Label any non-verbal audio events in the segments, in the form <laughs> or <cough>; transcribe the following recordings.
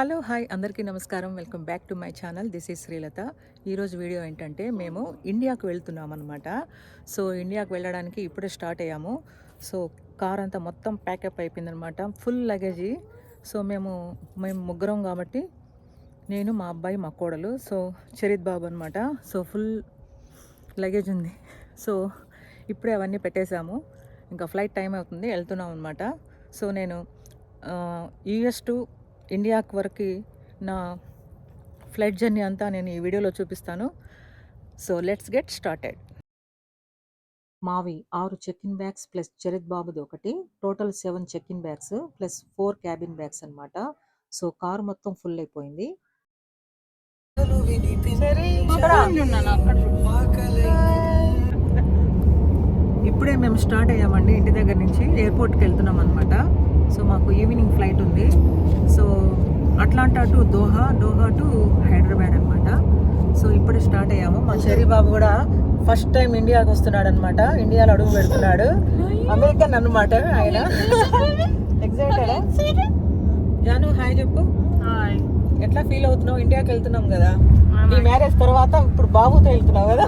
Hello hi. అందరికీ నమస్కారం. Welcome back to my channel. This is Srilatha. ఈరోజు video ఏంటంటే మేము ఇండియాకు వెళ్తున్నాం అనమాట సో ఇండియాకు వెళ్ళడానికి ఇప్పుడే స్టార్ట్ అయ్యాము. సో కార్ అంతా మొత్తం ప్యాకప్ అయిపోయిందనమాట ఫుల్ లగేజీ. సో మేము మేము ముగ్గురం కాబట్టి నేను మా అబ్బాయి మా కోడలు సో చరిత్ బాబు అనమాట సో ఫుల్ లగేజ్ ఉంది. సో ఇప్పుడే అవన్నీ పెట్టేశాము. ఇంకా ఫ్లైట్ టైం అవుతుంది. వెళ్తున్నాం అనమాట సో నేను యూఎస్ టు ఇండియాకి వరకు నా ఫ్లైట్ జర్నీ అంతా నేను ఈ వీడియోలో చూపిస్తాను. సో లెట్స్ గెట్ స్టార్టెడ్ మావి ఆరు check in bags plus Charith బాబుది ఒకటి. Total seven check in bags plus four cabin bags అనమాట సో కార్ మొత్తం ఫుల్ అయిపోయింది. ఇప్పుడే మేము స్టార్ట్ అయ్యామండి ఇంటి దగ్గర నుంచి ఎయిర్పోర్ట్కి వెళ్తున్నాం అనమాట సో మాకు ఈవినింగ్ ఫ్లైట్ ఉంది. So Atlanta to Doha Doha to Hyderabad అనమాట సో ఇప్పుడే స్టార్ట్ అయ్యాము. మా చెరీ బాబు కూడా ఫస్ట్ టైం ఇండియాకి వస్తున్నాడు అనమాట ఇండియాలో అడుగు పెడుతున్నాడు. అమెరికన్ అనమాట ఆయన. <laughs> ఎగ్జైటెడ్ జాను హాయ్ చెప్పు. ఎట్లా ఫీల్ అవుతున్నావు? ఇండియాకి వెళ్తున్నాం కదా. నీ మ్యారేజ్ తర్వాత ఇప్పుడు బాబుతో వెళ్తున్నావు కదా.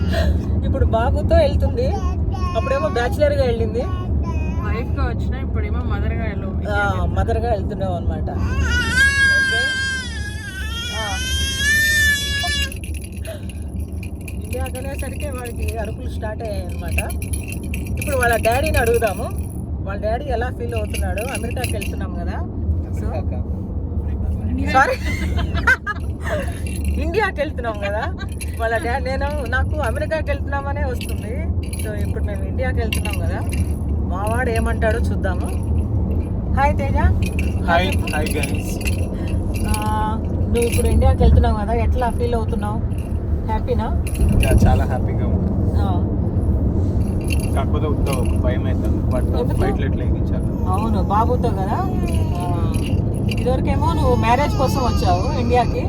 <laughs> ఇప్పుడు బాబుతో వెళ్తుంది. అప్పుడేమో బ్యాచులర్గా వెళ్ళింది. వైఫ్గా వచ్చిన ఇప్పుడేమో మదర్గా వెళ్ళు. మదర్గా వెళ్తున్నావు అనమాట ఇండియాకి వెళ్ళేసరికి వాడికి అరుపులు స్టార్ట్ అయ్యాయి అనమాట ఇప్పుడు వాళ్ళ డాడీని అడుగుదాము. వాళ్ళ డాడీ ఎలా ఫీల్ అవుతున్నాడు? అమెరికాకి వెళ్తున్నాం కదా. సో సారీ <laughs> ఇండియాకి. వెళ్తున్నాం కదా. వాళ్ళ డాడీ నేను నాకు అమెరికాకి వెళ్తున్నామనే వస్తుంది. సో ఇప్పుడు మేము ఇండియాకి వెళ్తున్నాం కదా. మావాడు ఏమంటాడో చూద్దాము. Hi Teja. Hi hi guys నువ్వు ఇప్పుడు ఇండియాకి వెళ్తున్నావు కదా ఎట్లా ఫీల్ అవుతున్నావు? హ్యాపీనా చాలా హ్యాపీగా కాకపోతే ఉత్త ఒక భయం అవుతుంది బట్? ఫ్లైట్లో ఎట్లా ఎక్కించాలి అవును బాబుతో కదా? ఇదివరకేమో నువ్వు మ్యారేజ్ కోసం వచ్చావు ఇండియాకి.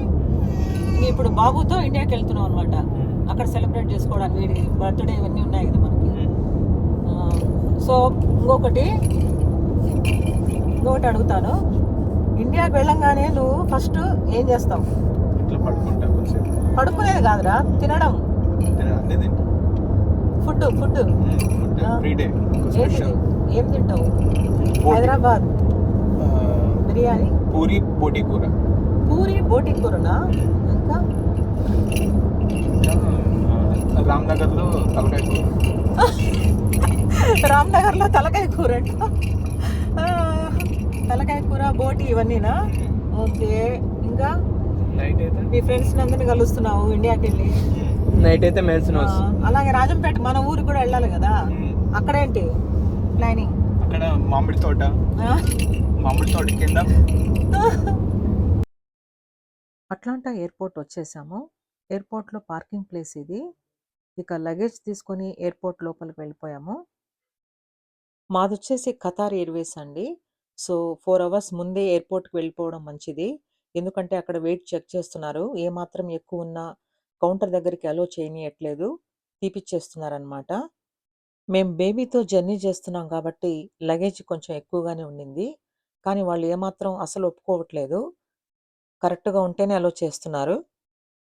నీ ఇప్పుడు బాబుతో ఇండియాకి వెళ్తున్నావు అనమాట అక్కడ సెలబ్రేట్ చేసుకోవడానికి వీడి బర్త్డే ఇవన్నీ ఉన్నాయి కదా మనకి. సో ఇంకొకటి ఇంకొకటి అడుగుతాను. ఇండియాకి వెళ్ళంగానే నువ్వు ఫస్ట్ ఏం చేస్తావు? పడుకునేది కాదురా తినడం. ఫుడ్ ఫుడ్ ఏం తింటావు? హైదరాబాద్. బిర్యానీ. పూరి బోటి కూర. పూరి బోటి కూరనా? ఇంకా? ఇంకా రామ్నగర్లో తలకాయ కూర. <laughs> రామ్నగర్లో తలకాయ కూర తలకాయ కూర బోటి ఇవన్నీనా? ఓకే. ఇంకా? నైట్ అయితే మీ ఫ్రెండ్స్ అందరిని కలుస్తున్నావు ఇండియాకి వెళ్ళి నైట్ అయితే మెల్సిన అలాగే రాజంపేట మన ఊరికి కూడా వెళ్ళాలి కదా? అక్కడేంటి? ప్లానింగ్? అక్కడ మామిడి తోట. మామిడి తోట కింద. అట్లాంటా ఎయిర్పోర్ట్ వచ్చేసాము. ఎయిర్పోర్ట్లో పార్కింగ్ ప్లేస్ ఇది. ఇక లగేజ్ తీసుకొని ఎయిర్పోర్ట్ లోపలికి వెళ్ళిపోయాము. మాది వచ్చేసి ఖతార్ ఎయిర్వేస్ అండి. సో ఫోర్ అవర్స్ ముందే ఎయిర్పోర్ట్కి వెళ్ళిపోవడం మంచిది. ఎందుకంటే అక్కడ వెయిట్ చెక్ చేస్తున్నారు. ఏమాత్రం ఎక్కువ ఉన్నా కౌంటర్ దగ్గరికి అలో చేయనీయట్లేదు. తీపిచ్చేస్తున్నారనమాట. మేము బేబీతో జర్నీ చేస్తున్నాం కాబట్టి లగేజ్ కొంచెం ఎక్కువగానే ఉండింది. కానీ వాళ్ళు ఏమాత్రం అసలు ఒప్పుకోవట్లేదు. కరెక్ట్‌గా ఉంటేనే అలో చేస్తున్నారు.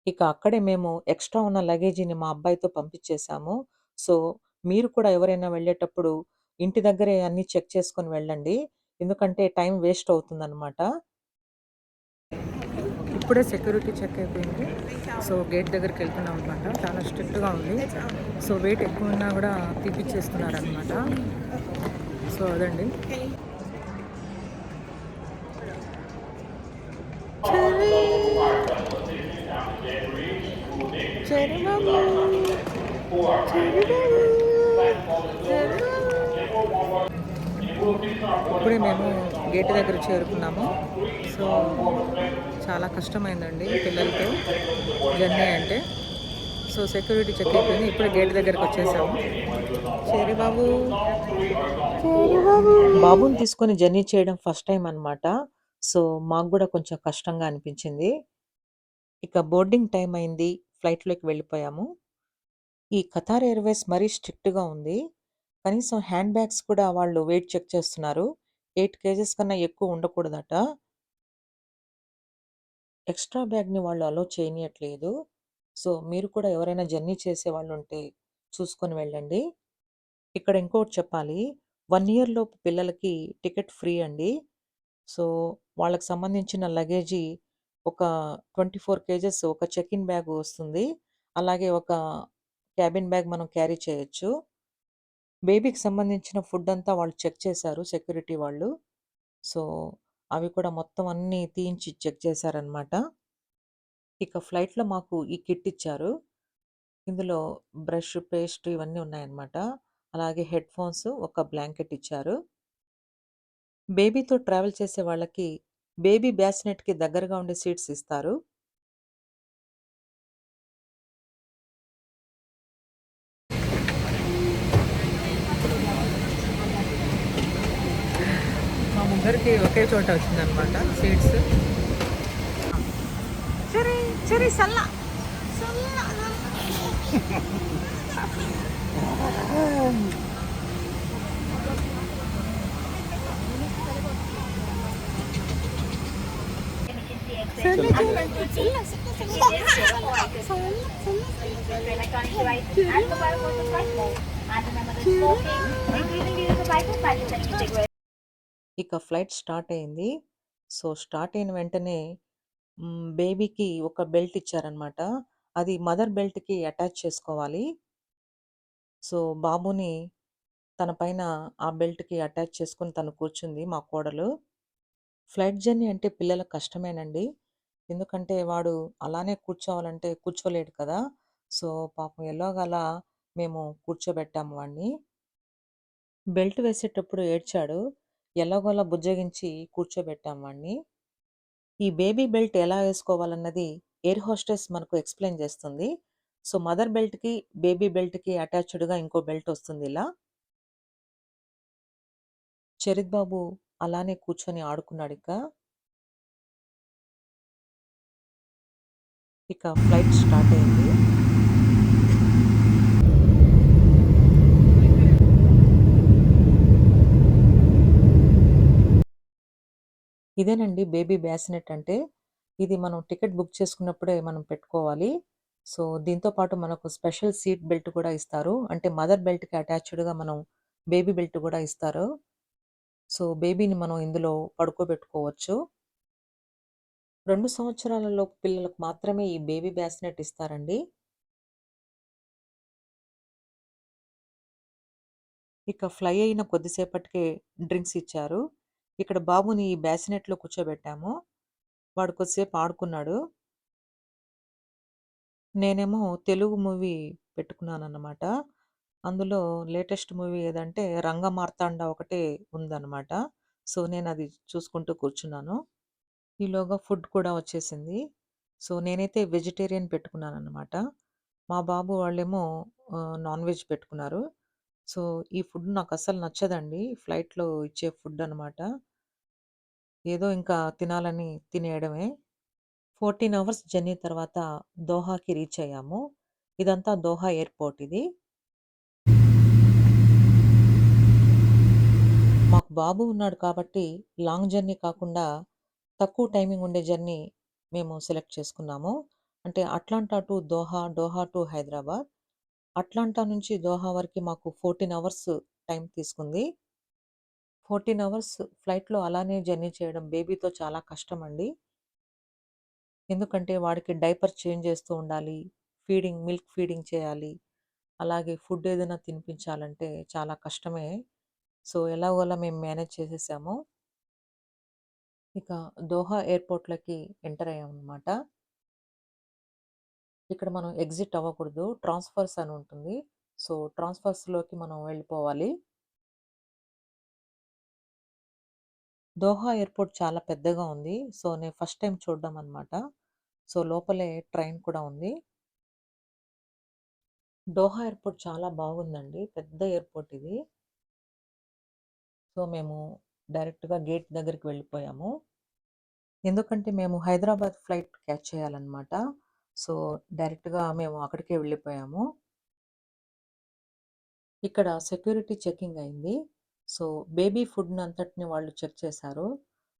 ఇక అక్కడే మేము ఎక్స్‌ట్రా ఉన్న లగేజీని మా అబ్బాయితో పంపించేశాము సో, మీరు కూడా ఎవరైనా వెళ్ళేటప్పుడు ఇంటి దగ్గరే అన్నీ చెక్ చేసుకొని వెళ్ళండి. ఎందుకంటే టైం వేస్ట్ అవుతుందనమాట. ఇప్పుడే సెక్యూరిటీ చెక్ అయిపోయింది. సో, గేట్ దగ్గరికి వెళ్తున్నాం అనమాట. చాలా స్ట్రిక్ట్‌గా ఉంది. సో, వెయిట్ ఎక్కువ ఉన్నా కూడా తీపిచ్చేస్తున్నారనమాట. సో, అదండి. చెర్రీ బాబు. ఇప్పుడే మేము గేట్ దగ్గర చేరుకున్నాము. సో చాలా కష్టమైందండి పిల్లలతో జర్నీ అంటే. సో సెక్యూరిటీ చెక్ అయిపోయింది. ఇప్పుడు గేట్ దగ్గరకు వచ్చేసాము. చెరి బాబు చెరి బాబు బాబుని తీసుకొని జర్నీ చేయడం ఫస్ట్ టైం అన్నమాట. సో మాకు కూడా కొంచెం కష్టంగా అనిపించింది. ఇక బోర్డింగ్ టైం అయింది. ఫ్లైట్లోకి వెళ్ళిపోయాము. ఈ ఖతార్ ఎయిర్వేస్ మరీ స్ట్రిక్ట్‌గా ఉంది. కనీసం హ్యాండ్ బ్యాగ్స్ కూడా వాళ్ళు వెయిట్ చెక్ చేస్తున్నారు. ఎయిట్ కేజెస్ కన్నా ఎక్కువ ఉండకూడదట. ఎక్స్‌ట్రా బ్యాగ్‌ని వాళ్ళు అలో చేయనీయట్లేదు. సో, మీరు కూడా ఎవరైనా జర్నీ చేసే వాళ్ళు ఉంటే చూసుకొని వెళ్ళండి. ఇక్కడ ఇంకోటి చెప్పాలి. వన్ ఇయర్ లోపు పిల్లలకి టికెట్ ఫ్రీ అండి. సో, వాళ్ళకి సంబంధించిన లగేజీ ఒక 24 కేజెస్ ఒక చెక్ ఇన్ బ్యాగ్ వస్తుంది. అలాగే ఒక క్యాబిన్ బ్యాగ్ మనం క్యారీ చేయొచ్చు. బేబీకి సంబంధించిన ఫుడ్ అంతా వాళ్ళు చెక్ చేశారు సెక్యూరిటీ వాళ్ళు. సో, అవి కూడా మొత్తం అన్నీ తీయించి చెక్ చేశారనమాట. ఇక ఫ్లైట్‌లో మాకు ఈ కిట్ ఇచ్చారు. ఇందులో బ్రష్, పేస్ట్ ఇవన్నీ ఉన్నాయన్నమాట. అలాగే హెడ్‌ఫోన్స్, ఒక బ్లాంకెట్ ఇచ్చారు. బేబీతో ట్రావెల్ చేసే వాళ్ళకి బేబీ బాసినెట్‌కి దగ్గరగా ఉండే సీట్స్ ఇస్తారు. మా ముగ్గురికి ఒకే చోట వచ్చిందనమాట సీట్స్. చెర్రీ, చెర్రీ సల్ల. ఇక ఫ్లైట్ స్టార్ట్ అయింది. సో, స్టార్ట్ అయిన వెంటనే బేబీకి ఒక బెల్ట్ ఇచ్చారనమాట. అది మదర్ బెల్ట్‌కి అటాచ్ చేసుకోవాలి. సో, బాబుని తన పైన ఆ బెల్ట్‌కి అటాచ్ చేసుకొని తను కూర్చుంది మా కోడలు. ఫ్లైట్ జర్నీ అంటే పిల్లలకు కష్టమేనండి. ఎందుకంటే వాడు అలానే కూర్చోవాలంటే కూర్చోలేడు కదా! సో, పాపం ఎలాగోలా మేము కూర్చోబెట్టాము వాడిని. బెల్ట్ వేసేటప్పుడు ఏడ్చాడు. ఎలాగోలా బుజ్జగించి కూర్చోబెట్టాం వాడిని. ఈ బేబీ బెల్ట్ ఎలా వేసుకోవాలన్నది ఎయిర్ హోస్టెస్ మనకు ఎక్స్‌ప్లెయిన్ చేస్తుంది. సో, మదర్ బెల్ట్‌కి, బేబీ బెల్ట్‌కి అటాచ్డ్‌గా ఇంకో బెల్ట్ వస్తుంది ఇలా. చరిత్ బాబు అలానే కూర్చొని ఆడుకున్నాడు ఇక ఇక ఫ్లైట్ స్టార్ట్ అయింది. ఇదేనండి బేబీ బ్యాసినెట్ అంటే. ఇది మనం టికెట్ బుక్ చేసుకున్నప్పుడే మనం పెట్టుకోవాలి. సో, దీంతో పాటు మనకు స్పెషల్ సీట్ బెల్ట్ కూడా ఇస్తారు. అంటే మదర్ బెల్ట్‌కి అటాచ్డ్‌గా మనం బేబీ బెల్ట్ కూడా ఇస్తారు. సో, బేబీని మనం ఇందులో పడుకోబెట్టుకోవచ్చు. రెండు సంవత్సరాలలో పిల్లలకు మాత్రమే ఈ బేబీ బ్యాసినెట్ ఇస్తారండి. ఇక ఫ్లై అయిన కొద్దిసేపటికే డ్రింక్స్ ఇచ్చారు. ఇక్కడ బాబుని ఈ బ్యాసినెట్లో కూర్చోబెట్టాము. వాడు కొద్దిసేపు ఆడుకున్నాడు. నేనేమో తెలుగు మూవీ పెట్టుకున్నానన్నమాట. అందులో లేటెస్ట్ మూవీ ఏదంటే 'రంగమార్తాండ' ఒకటే ఉందన్నమాట. సో, నేను అది చూసుకుంటూ కూర్చున్నాను. ఈలోగా ఫుడ్ కూడా వచ్చేసింది. సో, నేనైతే వెజిటేరియన్ పెట్టుకున్నానన్నమాట. మా బాబు వాళ్ళేమో నాన్ వెజ్ పెట్టుకున్నారు. సో, ఈ ఫుడ్ నాకు అసలు నచ్చదండి. ఫ్లైట్‌లో ఇచ్చే ఫుడ్ అనమాట. ఏదో ఇంకా తినాలని తినేయడమే. 14 అవర్స్ జర్నీ తర్వాత దోహాకి రీచ్ అయ్యాము. ఇదంతా దోహా ఎయిర్‌పోర్ట్ ఇది. మాకు బాబు ఉన్నాడు కాబట్టి లాంగ్ జర్నీ కాకుండా తక్కువ టైమింగ్ ఉండే జర్నీ మేము సెలెక్ట్ చేసుకున్నాము. అంటే Atlanta to Doha, Doha to Hyderabad. Atlanta నుంచి దోహా వరకు మాకు 14 అవర్స్ టైం తీసుకుంది. 14 అవర్స్ ఫ్లైట్‌లో అలానే జర్నీ చేయడం బేబీతో చాలా కష్టం అండి ఎందుకంటే వాడికి డైపర్ చేంజ్ చేస్తూ ఉండాలి. ఫీడింగ్ మిల్క్ ఫీడింగ్ చేయాలి. అలాగే ఫుడ్ ఏదైనా తినిపించాలంటే చాలా కష్టమే. సో, ఎలాగోలా మేము మేనేజ్ చేసేసాము. ఇక దోహా ఎయిర్పోర్ట్లకి ఎంటర్ అయ్యామన్నమాట. ఇక్కడ మనం ఎగ్జిట్ అవ్వకూడదు. ట్రాన్స్‌ఫర్స్ అని ఉంటుంది. సో, ట్రాన్స్‌ఫర్స్‌లోకి మనం వెళ్ళిపోవాలి. దోహా ఎయిర్‌పోర్ట్ చాలా పెద్దగా ఉంది. సో, నేను ఫస్ట్ టైం చూడడం అనమాట. సో, లోపలే ట్రైన్ కూడా ఉంది. దోహా ఎయిర్‌పోర్ట్ చాలా బాగుందండి. పెద్ద ఎయిర్‌పోర్ట్ ఇది. సో, మేము డైరెక్ట్‌గా గేట్ దగ్గరికి వెళ్ళిపోయాము. ఎందుకంటే మేము హైదరాబాద్ ఫ్లైట్ క్యాచ్ చేయాలన్నమాట. సో, డైరెక్ట్‌గా మేము అక్కడికే వెళ్ళిపోయాము. ఇక్కడ సెక్యూరిటీ చెకింగ్ అయింది. సో, బేబీ ఫుడ్‌నంతటిని వాళ్ళు చెక్ చేశారు.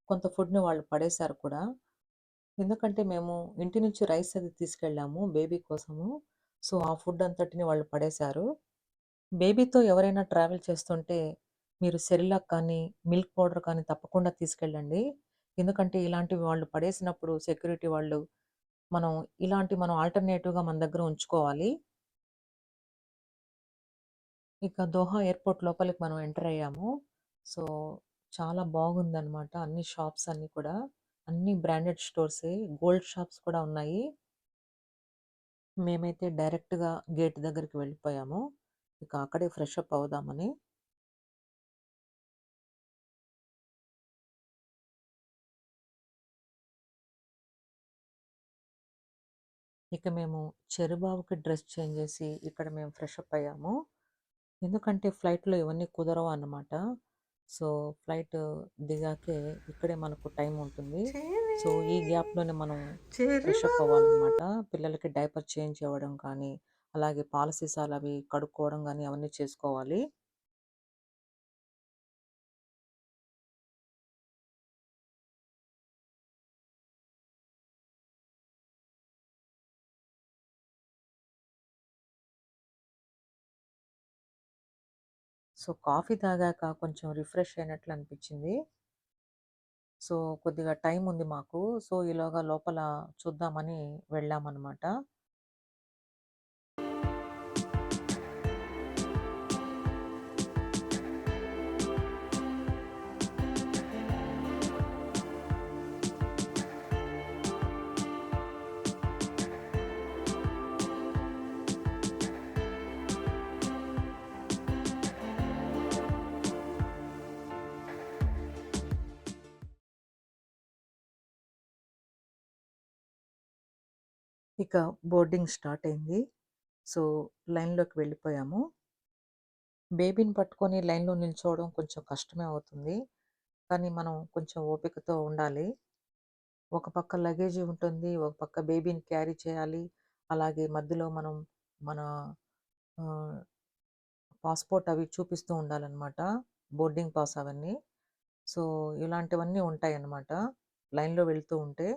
కొంత ఫుడ్‌ని వాళ్ళు పడేశారు కూడా. ఎందుకంటే మేము ఇంటి నుంచి రైస్ అది తీసుకెళ్ళాము బేబీ కోసము. సో, ఆ ఫుడ్ అంతటిని వాళ్ళు పడేశారు. బేబీతో ఎవరైనా ట్రావెల్ చేస్తుంటే మీరు సెరిలాక్ కానీ, మిల్క్ పౌడర్ కానీ తప్పకుండా తీసుకెళ్ళండి. ఎందుకంటే ఇలాంటివి వాళ్ళు పడేసినప్పుడు సెక్యూరిటీ వాళ్ళు మనం ఇలాంటి మనం ఆల్టర్‌నేటివ్‌గా మన దగ్గర ఉంచుకోవాలి. ఇక దోహా ఎయిర్‌పోర్ట్ లోపలికి మనం ఎంటర్ అయ్యాము. సో, చాలా బాగుందనమాట. అన్ని షాప్స్ అన్నీ కూడా. అన్ని బ్రాండెడ్ స్టోర్సే. గోల్డ్ షాప్స్ కూడా ఉన్నాయి. మేమైతే డైరెక్ట్‌గా గేట్ దగ్గరికి వెళ్ళిపోయాము. ఇక అక్కడే ఫ్రెష్ అప్ అవుదామని. ఇక మేము చెరుబావుకి డ్రెస్ చేంజ్ చేసి ఇక్కడ మేము ఫ్రెష్ అప్ అయ్యాము. ఎందుకంటే ఫ్లైట్‌లో ఇవన్నీ కుదరవు అన్నమాట. సో, ఫ్లైట్ దిగాకే ఇక్కడే మనకు టైం ఉంటుంది. సో, ఈ గ్యాప్‌లోనే మనం ఫ్రెష్ అప్ అవ్వాలన్నమాట. పిల్లలకి డైపర్ చేంజ్ ఇవ్వడం కానీ, అలాగే పాల సీసాలవి కడుక్కోవడం గానీ అవన్నీ చేసుకోవాలి. సో, కాఫీ తాగాక కొంచెం రిఫ్రెష్ అయినట్లు అనిపించింది. సో, కొద్దిగా టైం ఉంది మాకు. సో, ఈలోగా లోపల చూద్దామని వెళ్ళామన్నమాట. ఇక బోర్డింగ్ స్టార్ట్ అయింది. సో, లైన్‌లోకి వెళ్ళిపోయాము. బేబీని పట్టుకొని లైన్‌లో నిల్చోవడం కొంచెం కష్టమే అవుతుంది. కానీ మనం కొంచెం ఓపికతో ఉండాలి. ఒక పక్క లగేజ్ ఉంటుంది. ఒక పక్క బేబీని క్యారీ చేయాలి. అలాగే మధ్యలో మనం మన పాస్‌పోర్ట్ అవి చూపిస్తూ ఉండాలన్నమాట బోర్డింగ్ పాస్ అవన్నీ. సో, ఇలాంటివన్నీ ఉంటాయన్నమాట. లైన్‌లో వెళ్తూ ఉంటే.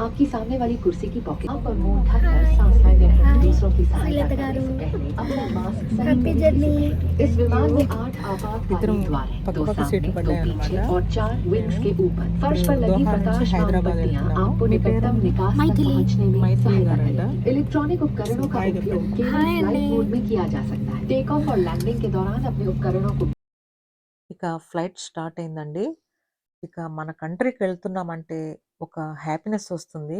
आपकी सामने वाली कुर्सी की पॉकेट आप और मुंह ढककर सांस लेते हैं दूसरों की सहायता करने से पहले अपना मास्क सही హ్యాపీ జర్నీ इस विमान में आठ आपातकालीन इधरों द्वार हैं दो पक्का सामने सीट दो पड़े हैं पीछे हमारा। और चार विंग्स के ऊपर फर्श पर हम्म, लगी दोहा నుంచి प्रकाशमान హైదరాబాద్ बत्तियां వెళ్తున్నాము. आपको మీ పేరు? निकटतम निकास तक మైథిలి. पहुंचने में మైథిలి सहायता గారంట. करेगी इलेक्ट्रॉनिक उपकरणों का हाय उपयोग गप्पा। केवल हाय फ्लाइट अंडी। मोड में किया जा सकता है टेक ऑफ और लैंडिंग के दौरान अपने उपकरणों को ఇక ఫ్లైట్ స్టార్ట్ అయిందండి. ఇక మన కంట్రీకి వెళ్తున్నామంటే ఒక హ్యాపీనెస్ వస్తుంది.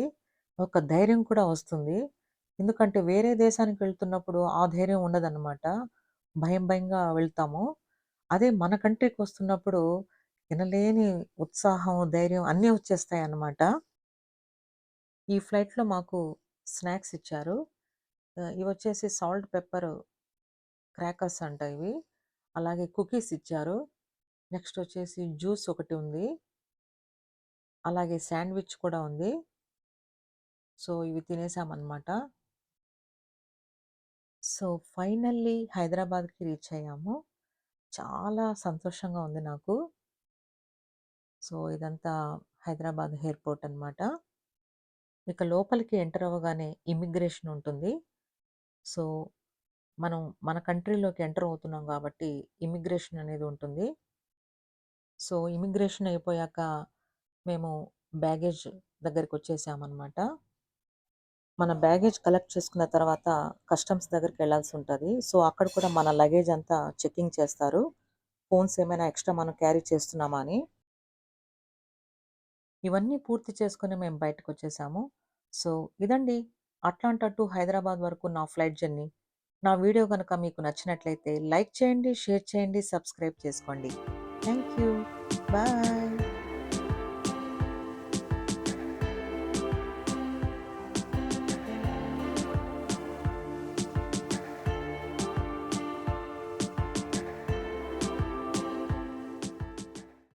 ఒక ధైర్యం కూడా వస్తుంది. ఎందుకంటే వేరే దేశానికి వెళ్తున్నప్పుడు ఆ ధైర్యం ఉండదనమాట. భయం భయంగా వెళ్తాము. అదే మన కంట్రీకి వస్తున్నప్పుడు వినలేని ఉత్సాహం, ధైర్యం అన్నీ వచ్చేస్తాయి అన్నమాట ఈ ఫ్లైట్‌లో మాకు స్నాక్స్ ఇచ్చారు. ఇవి వచ్చేసి సాల్ట్, పెప్పర్ క్రాకర్స్ అంట ఇవి. అలాగే కుకీస్ ఇచ్చారు. నెక్స్ట్ వచ్చేసి జ్యూస్ ఒకటి ఉంది. అలాగే శాండ్‌విచ్ కూడా ఉంది. సో, ఇవి తినేసామన్నమాట సో, ఫైనల్లీ హైదరాబాద్‌కి రీచ్ అయ్యాము. చాలా సంతోషంగా ఉంది నాకు. సో, ఇదంతా హైదరాబాద్ ఎయిర్‌పోర్ట్ అనమాట. ఇక లోపలికి ఎంటర్ అవ్వగానే ఇమిగ్రేషన్ ఉంటుంది. సో, మనం మన కంట్రీలోకి ఎంటర్ అవుతున్నాం కాబట్టి ఇమిగ్రేషన్ అనేది ఉంటుంది. సో, ఇమిగ్రేషన్ అయిపోయాక మేము బ్యాగేజ్ దగ్గరికొచ్చేసామనమాట. మన బ్యాగేజ్ కలెక్ట్ చేసుకున్న తర్వాత కస్టమ్స్ దగ్గరికి వెళ్ళాల్సి ఉంటుంది సో, అక్కడ కూడా మన లగేజ్ అంతా చెకింగ్ చేస్తారు. ఫోన్స్ ఏమైనా ఎక్స్‌ట్రా మనం క్యారీ చేస్తున్నామా అని. ఇవన్నీ పూర్తి చేసుకుని మేము బయటకు వచ్చేసాము సో, ఇదండి అట్లాంటా టు హైదరాబాద్ వరకు నా ఫ్లైట్ జర్నీ. నా వీడియో కనుక మీకు నచ్చినట్లయితే లైక్ చేయండి, షేర్ చేయండి, సబ్స్క్రైబ్ చేసుకోండి. Thank you. బాయ్.